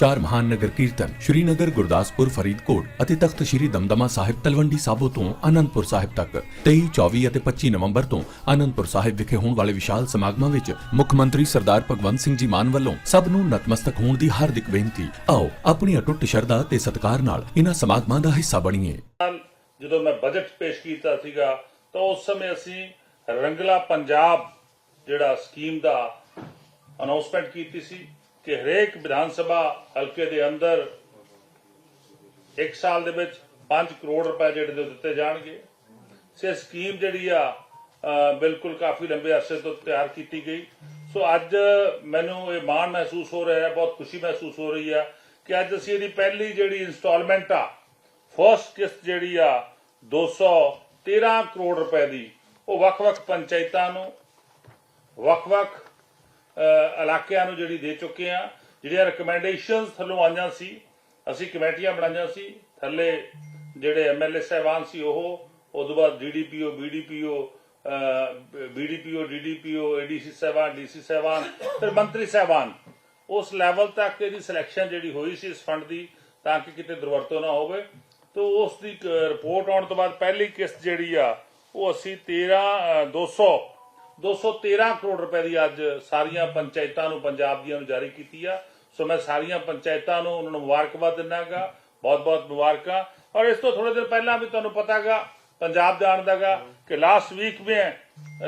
ਚਾਰ ਮਹਾਨ ਨਗਰ ਕੀਰਤਨ ਸ਼੍ਰੀਨਗਰ, ਗੁਰਦਾਸਪੁਰ, ਫਰੀਦਕੋਟ ਅਤੇ ਤਖਤ ਸ਼੍ਰੀ ਦਮਦਮਾ ਸਾਹਿਬ ਤਲਵੰਡੀ ਸਾਬੋ ਤੋਂ ਆਨੰਦਪੁਰ ਸਾਹਿਬ ਤੱਕ। 23 24 ਅਤੇ 25 ਨਵੰਬਰ ਤੋਂ ਆਨੰਦਪੁਰ ਸਾਹਿਬ ਵਿਖੇ ਹੋਣ ਵਾਲੇ ਵਿਸ਼ਾਲ ਸਮਾਗਮਾਂ ਵਿੱਚ ਮੁੱਖ ਮੰਤਰੀ ਸਰਦਾਰ ਭਗਵੰਤ ਸਿੰਘ ਜੀ ਮਾਨ ਵੱਲੋਂ ਸਭ ਨੂੰ ਨਤਮਸਤਕ ਹੋਣ ਦੀ ਹਾਰਦਿਕ ਬੇਨਤੀ। ਆਓ, ਆਪਣੀ ਅਟੁੱਟ ਸ਼ਰਧਾ ਤੇ ਸਤਿਕਾਰ ਨਾਲ ਇਹਨਾਂ ਸਮਾਗਮਾਂ ਦਾ ਹਿੱਸਾ ਬਣੀਏ। ਜਦੋਂ ਮੈਂ ਬਜਟ ਪੇਸ਼ ਕੀਤਾ ਸੀਗਾ, ਤਾਂ ਉਸ ਸਮੇਂ ਅਸੀਂ ਰੰਗਲਾ ਪੰਜਾਬ ਜਿਹੜਾ ਸਕੀਮ ਦਾ ਅਨਾਉਂਸਮੈਂਟ ਕੀਤੀ ਸੀ। ਕਿ ਹਰੇਕ ਵਿਧਾਨ ਸਭਾ ਹਲਕੇ ਦੇ ਅੰਦਰ ਇੱਕ ਸਾਲ ਦੇ ਵਿੱਚ 5 ਕਰੋੜ ਰੁਪਏ ਜਿਹੜੇ ਦੇ ਦਿੱਤੇ ਜਾਣਗੇ। ਸੇ ਸਕੀਮ ਜਿਹੜੀ ਆ ਬਿਲਕੁਲ ਕਾਫੀ ਲੰਬੇ ਅਰਸੇ ਤੋਂ ਤਿਆਰ ਕੀਤੀ ਗਈ। ਸੋ ਅੱਜ ਮੈਨੂੰ ਇਹ ਮਾਣ ਮਹਿਸੂਸ ਹੋ ਰਿਹਾ ਹੈ ਬਹੁਤ ਖੁਸ਼ੀ ਮਹਿਸੂਸ ਹੋ ਰਹੀ ਆ ਕਿ ਅੱਜ ਅਸੀਂ ਇਹਦੀ ਪਹਿਲੀ ਜਿਹੜੀ ਇਨਸਟਾਲਮੈਂਟ ਆ ਫਰਸਟ ਕਿਸ਼ਤ ਜਿਹੜੀ ਆ 213 ਕਰੋੜ ਰੁਪਏ ਦੀ, ਉਹ ਵੱਖ-ਵੱਖ ਪੰਚਾਇਤਾਂ ਨੂੰ, ਵੱਖ-ਵੱਖ ਇਲਾਕਿਆਂ ਨੂੰ ਜਿਹੜੀ ਦੇ ਚੁੱਕੇ ਆ ਜਿਹੜੀਆਂ ਰეკਮੈਂਡੇਸ਼ਨਸ ਥੱਲੋਂ ਆਈਆਂ ਸੀ ਅਸੀਂ ਕਮੇਟੀਆਂ ਬਣਾਈਆਂ ਸੀ। ਥੱਲੇ ਜਿਹੜੇ ਐਮਐਲਏ ਸਹਿਬਾਨ ਸੀ ਉਹ ਉਦੋਂ ਬਾਅਦ DDPO BDPO BDPO DDPO ADC ਸਹਿਬਾਨ ਡੀਸੀ ਸਹਿਬਾਨ ਫਿਰ ਮੰਤਰੀ ਸਹਿਬਾਨ। ਉਸ ਲੈਵਲ ਤੱਕ ਇਹਦੀ ਸਿਲੈਕਸ਼ਨ ਜਿਹੜੀ ਹੋਈ ਸੀ ਇਸ ਫੰਡ ਦੀ ਤਾਂ ਕਿ ਕਿਤੇ ਦੁਰਵਰਤੋਂ ਨਾ ਹੋਵੇ। ਤੋ ਉਸ ਦੀ ਰਿਪੋਰਟ ਆਉਣ ਤੋਂ ਬਾਅਦ ਪਹਿਲੀ ਕਿਸ਼ਤ ਜਿਹੜੀ ਆ ਉਹ ਅਸੀਂ 13 ਅ, 200 213 ਕਰੋੜ ਰੁਪਏ ਦੀ ਅੱਜ ਸਾਰੀਆਂ ਪੰਚਾਇਤਾਂ ਨੂੰ, ਪੰਜਾਬ ਦੀਆਂ ਨੂੰ ਜਾਰੀ ਕੀਤੀ ਆ। ਸੋ ਮੈਂ ਸਾਰੀਆਂ ਪੰਚਾਇਤਾਂ ਨੂੰ ਉਹਨਾਂ ਨੂੰ ਮੁਬਾਰਕਬਾਦ ਦਿੰਨਾਗਾ ਬਹੁਤ ਬਹੁਤ ਮੁਬਾਰਕਾਂ। ਔਰ ਇਸ ਤੋਂ ਥੋੜੇ ਦਿਨ ਪਹਿਲਾਂ ਵੀ ਤੁਹਾਨੂੰ ਪਤਾਗਾ ਪੰਜਾਬ ਜਾਣਦਾਗਾ ਕਿ ਲਾਸਟ ਵੀਕ में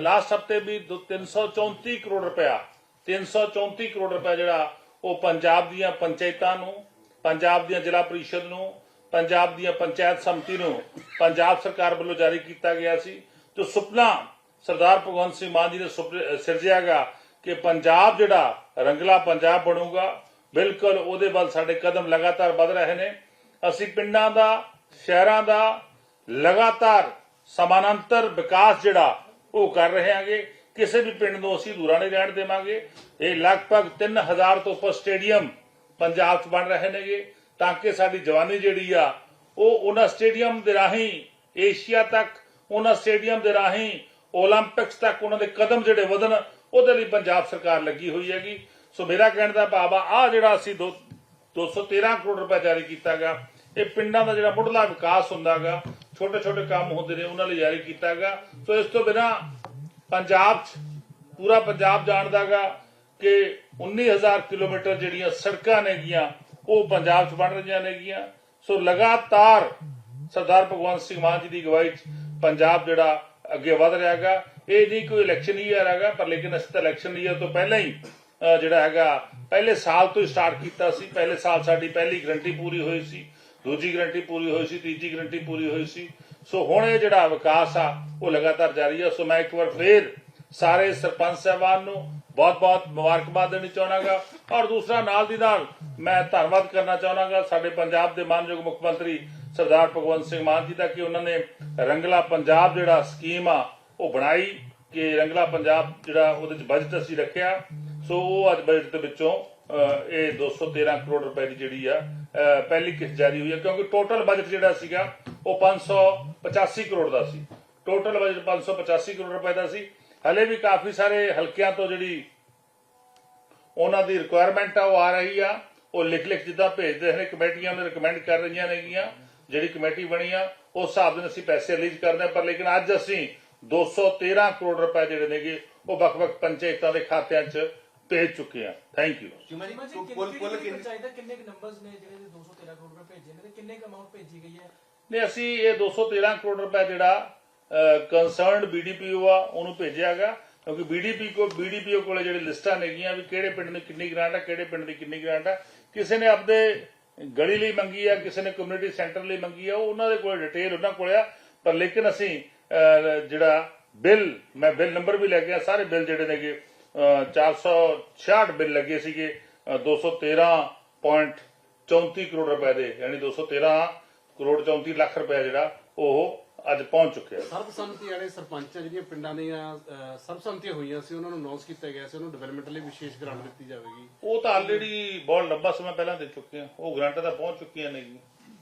ਲਾਸਟ ਹਫ਼ਤੇ ਵੀ ਦੋ- 334 ਕਰੋੜ ਰੁਪਇਆ 334 ਕਰੋੜ ਰੁਪਇਆ ਜਿਹੜਾ ਉਹ ਪੰਜਾਬ ਦੀਆਂ ਪੰਚਾਇਤਾਂ ਨੂੰ, ਪੰਜਾਬ ਦੀਆਂ ਜ਼ਿਲ੍ਹਾ ਪਰਿਸ਼ਦ ਨੂੰ, ਪੰਜਾਬ ਦੀਆਂ ਪੰਚਾਇਤ ਸਮਿਤੀ ਨੂੰ ਪੰਜਾਬ ਸਰਕਾਰ ਵੱਲੋਂ ਜਾਰੀ ਕੀਤਾ ਗਿਆ ਸੀ। ਜੋ ਸੁਪਨਾ ਸਰਦਾਰ ਭਗਵੰਤ ਸਿੰਘ ਮਾਨ ਜੀ ਨੇ ਸੁਪਨੇ- ਸਿਰਜਿਆਗਾ ਕਿ ਪੰਜਾਬ ਜਿਹੜਾ ਰੰਗਲਾ ਪੰਜਾਬ ਬਣੂਗਾ, ਬਿਲਕੁਲ ਉਹਦੇ ਵੱਲ ਸਾਡੇ ਕਦਮ ਲਗਾਤਾਰ ਵਧ ਰਹੇ ਨੇ। ਅਸੀਂ ਪਿੰਡਾਂ ਦਾ, ਸ਼ਹਿਰਾਂ ਦਾ ਲਗਾਤਾਰ ਸਮਾਨਾਂਤਰ ਵਿਕਾਸ ਜਿਹੜਾ ਉਹ ਕਰ ਰਹੇ ਹਾਂਗੇ। ਕਿਸੇ ਵੀ ਪਿੰਡ ਨੂੰ ਅਸੀਂ ਦੂਰਾ ਨਹੀਂ ਰਹਿਣ ਦੇਵਾਂਗੇ। ਇਹ ਲਗਭਗ 3000 ਤੋਂ ਉੱਪਰ ਸਟੇਡੀਅਮ ਪੰਜਾਬ 'ਚ ਬਣ ਰਹੇ ਨੇਗੇ। ਤਾਂ ਕਿ ਸਾਡੀ ਜਵਾਨੀ ਜਿਹੜੀ ਆ, ਉਹ ਉਹਨਾਂ ਸਟੇਡੀਅਮ ਦੇ ਰਾਹੀਂ ਏਸ਼ੀਆ ਤੱਕ, ਉਹਨਾਂ ਸਟੇਡੀਅਮ ਦੇ ਰਾਹੀਂ ਓਲੰਪਿਕਸ ਤੱਕ ਉਹਨਾਂ ਦੇ ਕਦਮ ਜਿਹੜੇ ਵਧਣ, ਉਹਦੇ ਲਈ ਪੰਜਾਬ ਸਰਕਾਰ ਲੱਗੀ ਹੋਈ ਹੈਗੀ। ਸੋ ਮੇਰਾ ਕਹਿਣ ਦਾ ਭਾਵ ਆ ਆ ਜਿਹੜਾ ਅਸੀਂ 213 ਕਰੋੜ ਰੁਪਏ ਜਾਰੀ ਕੀਤਾ ਗਿਆ ਇਹ ਪਿੰਡਾਂ ਦਾ ਜਿਹੜਾ ਮੁੱਢਲਾ ਵਿਕਾਸ ਹੁੰਦਾਗਾ ਛੋਟੇ ਛੋਟੇ ਕੰਮ ਹੁੰਦੇ ਨੇ, ਉਹਨਾਂ ਲਈ ਜਾਰੀ ਕੀਤਾਗਾ ਸੋ ਇਸ ਤੋਂ ਬਿਨਾ ਪੰਜਾਬ ਪੂਰਾ ਪੰਜਾਬ ਜਾਣਦਾਗਾ ਕਿ 19000 ਕਿਲੋਮੀਟਰ ਜਿਹੜੀਆਂ ਸੜਕਾਂ ਨੇ ਨੇਗੀਆਂ, ਉਹ ਪੰਜਾਬ 'ਚ ਬਣ ਰਹੀਆਂ ਨੇ ਨੇਗੀਆਂ। ਸੋ ਲਗਾਤਾਰ ਸਰਦਾਰ ਭਗਵੰਤ ਸਿੰਘ ਮਾਨ ਜੀ ਦੀ ਅਗਵਾਈ 'ਚ ਪੰਜਾਬ ਜਿਹੜਾ ਅੱਗੇ ਵਧ ਰਿਹਾਗਾ ਇਹ ਨਹੀਂ ਕੋਈ ਇਲੈਕਸ਼ਨ ਈਅਰ ਹੈਗਾ, ਪਰ ਲੇਕਿਨ ਅਸੀਂ ਤਾਂ ਇਲੈਕਸ਼ਨ ਈਅਰ ਤੋਂ ਪਹਿਲਾਂ ਹੀ ਜਿਹੜਾ ਹੈਗਾ, ਪਹਿਲੇ ਸਾਲ ਤੋਂ ਹੀ ਸਟਾਰਟ ਕੀਤਾ ਸੀ। ਪਹਿਲੇ ਸਾਲ ਸਾਡੀ ਪਹਿਲੀ ਗਰੰਟੀ ਪੂਰੀ ਹੋਈ ਸੀ, ਦੂਜੀ ਗਰੰਟੀ ਪੂਰੀ ਹੋਈ ਸੀ, ਤੀਜੀ ਗਰੰਟੀ ਪੂਰੀ ਹੋਈ ਸੀ। ਸੋ ਹੁਣ ਇਹ ਜਿਹੜਾ ਵਿਕਾਸ ਆ, ਉਹ ਲਗਾਤਾਰ ਜਾਰੀ ਆ। ਸੋ ਮੈਂ ਇੱਕ ਵਾਰ ਫੇਰ ਸਾਰੇ ਸਰਪੰਚ ਸਾਹਿਬਾਨ ਨੂੰ ਬਹੁਤ-ਬਹੁਤ ਮੁਬਾਰਕਬਾਦ ਦੇਣੀ ਚਾਹਣਾਗਾ ਔਰ ਦੂਸਰਾ ਨਾਲ ਦੀ ਨਾਲ ਮੈਂ ਧੰਨਵਾਦ ਕਰਨਾ ਚਾਹਣਾਗਾ ਸਾਡੇ ਪੰਜਾਬ ਦੇ ਮਾਨਯੋਗ ਮੁੱਖ ਮੰਤਰੀ ਸਰਦਾਰ ਭਗਵੰਤ ਸਿੰਘ ਮਾਨ ਜੀ ਦਾ ਕਿ ਉਹਨਾਂ ਨੇ ਰੰਗਲਾ ਪੰਜਾਬ ਜਿਹੜਾ ਸਕੀਮ ਆ ਉਹ ਬਣਾਈ ਕਿ ਰੰਗਲਾ ਪੰਜਾਬ ਜਿਹੜਾ ਉਹਦੇ ਚ ਬਜਟ ਅਸੀਂ ਰੱਖਿਆ। ਸੋ ਉਹ ਅੱਜ ਬਜਟ ਦੇ ਵਿੱਚੋਂ ਅਹ, ਇਹ 213 ਕਰੋੜ ਰੁਪਏ ਦੀ ਜਿਹੜੀ ਆ ਪਹਿਲੀ ਕਿਸ਼ਤ ਜਾਰੀ ਹੋਈ ਹੈ ਕਿਉਂਕਿ ਟੋਟਲ ਬਜਟ ਜਿਹੜਾ ਸੀਗਾ ਉਹ 585 ਕਰੋੜ ਦਾ ਸੀ। ਟੋਟਲ ਬਜਟ 585 ਕਰੋੜ ਰੁਪਏ ਦਾ ਸੀ। ਹਲੇ ਵੀ ਕਾਫੀ ਸਾਰੇ ਹਲਕਿਆਂ ਤੋਂ ਜਿਹੜੀ ਉਹਨਾਂ ਦੀ ਰਿਕੁਆਇਰਮੈਂਟ ਆ ਉਹ ਆ ਰਹੀ ਆ। ਉਹ ਲਿਖ ਲਿਖ ਜਿੱਦਾਂ ਭੇਜਦੇ ਨੇ ਕਮੇਟੀਆਂ ਨੇ ਰਿਕਮੈਂਡ ਕਰ ਰਹੀਆਂ ਨੇਗੀਆਂ। ਜਿਹੜੀ ਕਮੇਟੀ ਬਣੀ ਆ ਉਸ ਹਿਸਾਬ ਨਾਲ ਅਸੀਂ ਪੈਸੇ ਰਿਲੀਜ਼ ਕਰਦੇ ਪਰ ਲੇਕਿਨ ਅੱਜ ਅਸੀਂ 213 ਕਰੋੜ ਰੁਪਏ ਜਿਹੜੇ ਨੇਗੇ ਉਹ ਵੱਖ-ਵੱਖ ਪੰਚਾਇਤਾਂ ਦੇ ਖਾਤਿਆਂ 'ਚ ਭੇਜ ਚੁੱਕੇ ਆ ਥੈਂਕ ਯੂ ਜਿਵੇਂ ਜੀ ਜੀ ਕੁੱਲ ਕੁੱਲ ਕੁੱਲ ਕਿੰਨੇ ਕਿੰਨੇ? ਚਾਹੀਦਾ ਕਿੰਨੇ ਕੁ ਨੰਬਰਸ ਨੇ ਜਿਹੜੇ 213 ਕਰੋੜ ਰੁਪਏ ਭੇਜੇ ਨੇ ਤੇ ਕਿੰਨੇ ਕੁ ਅਮਾਉਂਟ ਭੇਜੀ ਗਈ ਹੈ? ਨੇ ਅਸੀਂ ਇਹ 213 ਕਰੋੜ ਰੁਪਏ ਜਿਹੜਾ ਕੰਸਰਨਡ ਬੀਡੀਪੀਓ ਆ ਉਹਨੂੰ ਭੇਜਿਆਗਾ ਕਿਉਂਕਿ ਬੀਡੀਪੀ ਕੋ ਬੀਡੀਪੀਓ ਕੋਲੇ ਜਿਹੜੇ ਲਿਸਟਾਂ ਨੇਗੀਆਂ ਵੀ ਕਿਹੜੇ ਪਿੰਡ ਨੂੰ ਕਿੰਨੀ ਗ੍ਰਾਂਟ ਆ ਕਿਹੜੇ ਪਿੰਡ ਦੀ ਕਿੰਨੀ ਗ੍ਰਾਂਟ ਆ ਕਿਸੇ ਨੇ ਆਪਦੇ ਗਲੀ ਲਈ ਮੰਗੀ ਆ ਕਿਸੇ ਨੇ ਕਮਿਊਨਿਟੀ ਸੈਂਟਰ ਲਈ ਮੰਗੀ ਆ ਉਹ ਉਹਨਾਂ ਦੇ ਕੋਲ ਡਿਟੇਲ ਉਹਨਾਂ ਕੋਲ ਆ। ਪਰ ਲੇਕਿਨ ਅਸੀਂ ਜਿਹੜਾ ਬਿੱਲ ਮੈਂ ਬਿੱਲ ਨੰਬਰ ਵੀ ਲੈ ਗਿਆ ਸਾਰੇ ਬਿੱਲ ਜਿਹੜੇ ਨੇਗੇ ਅਹ, 466 ਬਿੱਲ ਲੱਗੇ ਸੀਗੇ ਅਹ, 213.34 ਕਰੋੜ ਰੁਪਏ ਦੇ ਯਾਨੀ 213 ਕਰੋੜ 34 ਲੱਖ ਰੁਪਏ ਜਿਹੜਾ ਉਹ ਅੱਜ ਪਹੁੰਚ ਚੁੱਕਿਆ ਸਰਬਸੰਮਤੀ ਵਾਲੇ ਸਰਪੰਚਾਂ ਜਿਹੜੀਆਂ ਪਿੰਡਾਂ ਦੀਆਂ ਅਹ, ਸਰਬਸੰਮਤੀਆਂ ਹੋਈਆਂ ਸੀ ਉਹਨਾਂ ਨੂੰ ਅਨਾਉਂਸ ਕੀਤਾ ਗਿਆ ਸੀ ਉਹਨੂੰ ਡਿਵੈਲਪਮੈਂਟ ਲਈ ਵਿਸ਼ੇਸ਼ ਗ੍ਰਾਂਟ ਦਿੱਤੀ ਜਾਵੇਗੀ। ਉਹ ਤਾਂ ਆਲਰੇਡੀ ਬਹੁਤ ਲੰਬਾ ਸਮਾਂ ਪਹਿਲਾਂ ਦੇ ਚੁੱਕੇ ਆ ਉਹ ਗ੍ਰਾਂਟਾਂ ਤਾਂ ਪਹੁੰਚ ਚੁੱਕੀਆਂ ਨੇਗੀਆਂ